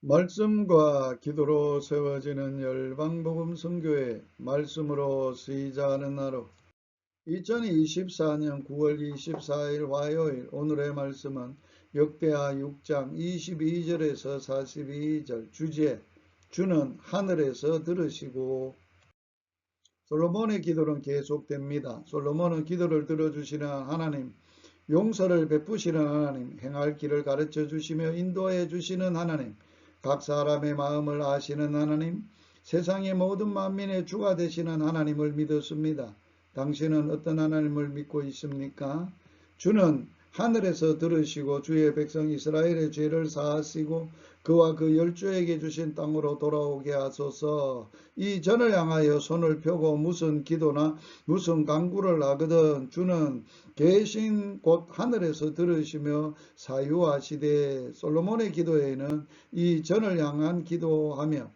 말씀과 기도로 세워지는 열방복음 선교회 말씀으로 시작하는 하루 2024년 9월 24일 화요일 오늘의 말씀은 역대하 6장 22절에서 42절 주제 주는 하늘에서 들으시고 솔로몬의 기도는 계속됩니다. 솔로몬은 기도를 들어주시는 하나님 용서를 베푸시는 하나님 행할 길을 가르쳐 주시며 인도해 주시는 하나님 각 사람의 마음을 아시는 하나님, 세상의 모든 만민의 주가 되시는 하나님을 믿었습니다. 당신은 어떤 하나님을 믿고 있습니까? 주는 하늘에서 들으시고 주의 백성 이스라엘의 죄를 사하시고 그와 그 열조에게 주신 땅으로 돌아오게 하소서 이 전을 향하여 손을 펴고 무슨 기도나 무슨 강구를 하거든 주는 계신 곳 하늘에서 들으시며 사유하시되 솔로몬의 기도에는 이 전을 향한 기도하며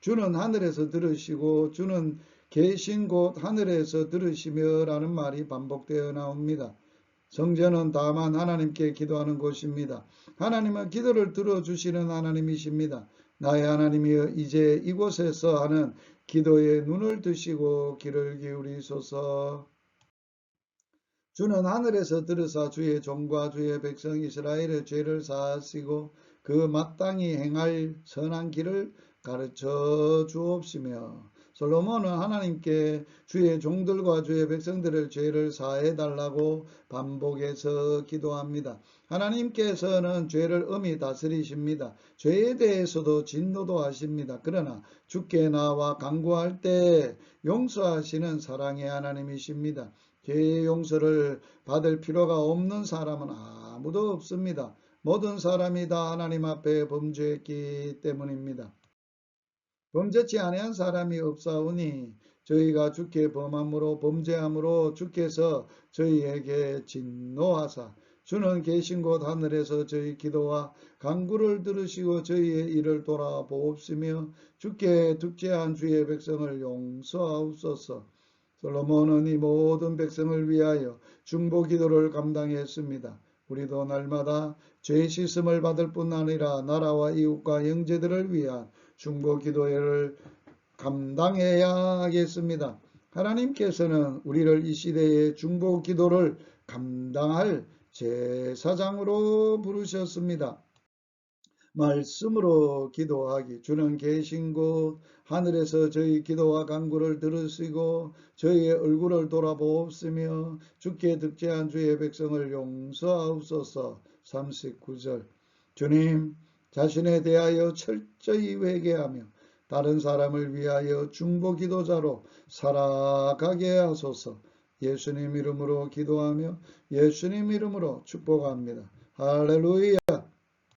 주는 하늘에서 들으시고 주는 계신 곳 하늘에서 들으시며 라는 말이 반복되어 나옵니다. 성전은 다만 하나님께 기도하는 곳입니다. 하나님은 기도를 들어주시는 하나님이십니다. 나의 하나님이여 이제 이곳에서 하는 기도에 눈을 드시고 귀를 기울이소서. 주는 하늘에서 들으사 주의 종과 주의 백성 이스라엘의 죄를 사하시고 그 마땅히 행할 선한 길을 가르쳐 주옵시며 솔로몬은 하나님께 주의 종들과 주의 백성들의 죄를 사해 달라고 반복해서 기도합니다. 하나님께서는 죄를 엄히 다스리십니다. 죄에 대해서도 진노도 하십니다. 그러나 주께 나와 강구할 때 용서하시는 사랑의 하나님이십니다. 죄의 용서를 받을 필요가 없는 사람은 아무도 없습니다. 모든 사람이 다 하나님 앞에 범죄했기 때문입니다. 범죄치 아니한 사람이 없사오니 저희가 주께 범함으로 범죄함으로 주께서 저희에게 진노하사 주는 계신 곳 하늘에서 저희 기도와 강구를 들으시고 저희의 일을 돌아보옵시며 주께 득제한 주의 백성을 용서하옵소서. 솔로몬은 이 모든 백성을 위하여 중보 기도를 감당했습니다. 우리도 날마다 죄 씻음을 받을 뿐 아니라 나라와 이웃과 형제들을 위한 중보 기도를 감당해야 하겠습니다. 하나님께서는 우리를 이 시대의 중보 기도를 감당할 제사장으로 부르셨습니다. 말씀으로 기도하기. 주는 계신 곳 하늘에서 저희 기도와 간구를 들으시고 저희의 얼굴을 돌아보옵시며 주께 득제한 주의 백성을 용서하옵소서. 39절. 주님 자신에 대하여 철저히 회개하며 다른 사람을 위하여 중보 기도자로 살아가게 하소서. 예수님 이름으로 기도하며 예수님 이름으로 축복합니다. 할렐루야